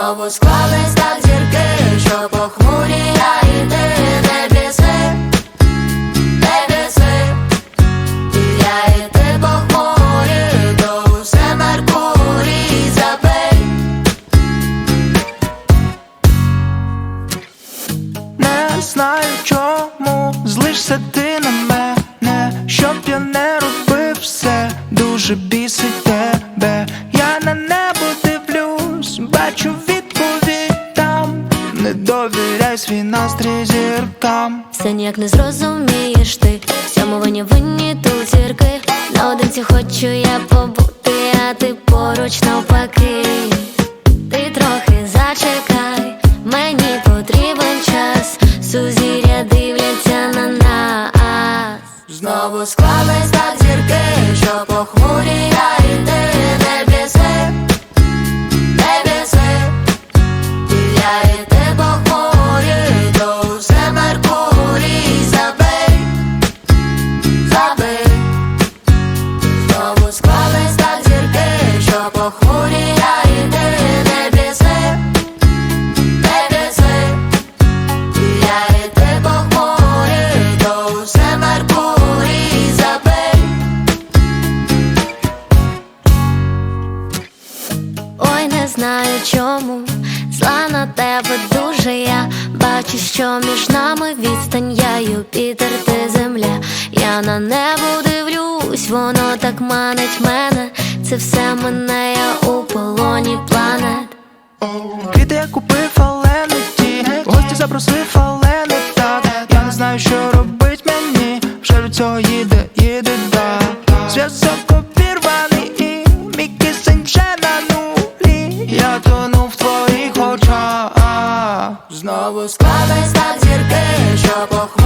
Знову склались так зірки, що похмурі я і ти не біси, не біси, і я і ти похмурі. Не знаю чому злишся ти на мене, щоб я не дуже бісить тебе. Я на небо дивлюсь, бачу. Не довіряй свій настрій зіркам. Все ніяк не зрозумієш ти. В цьому винні винні тут зірки. Наодинці хочу я побути, знаю чому зла на тебе дуже я бачу, що між нами відстань я Юпітер, ти земля. Я на небо дивлюсь, воно так манить мене. Це все мене, я у полоні планет. Квіти я купив, але не ті Гості запросив, але не так Я не знаю, що робить мені Вже від цього їде, їде да Зв'язок обірваний і мій кисень Знову склались стать зірки, що похвали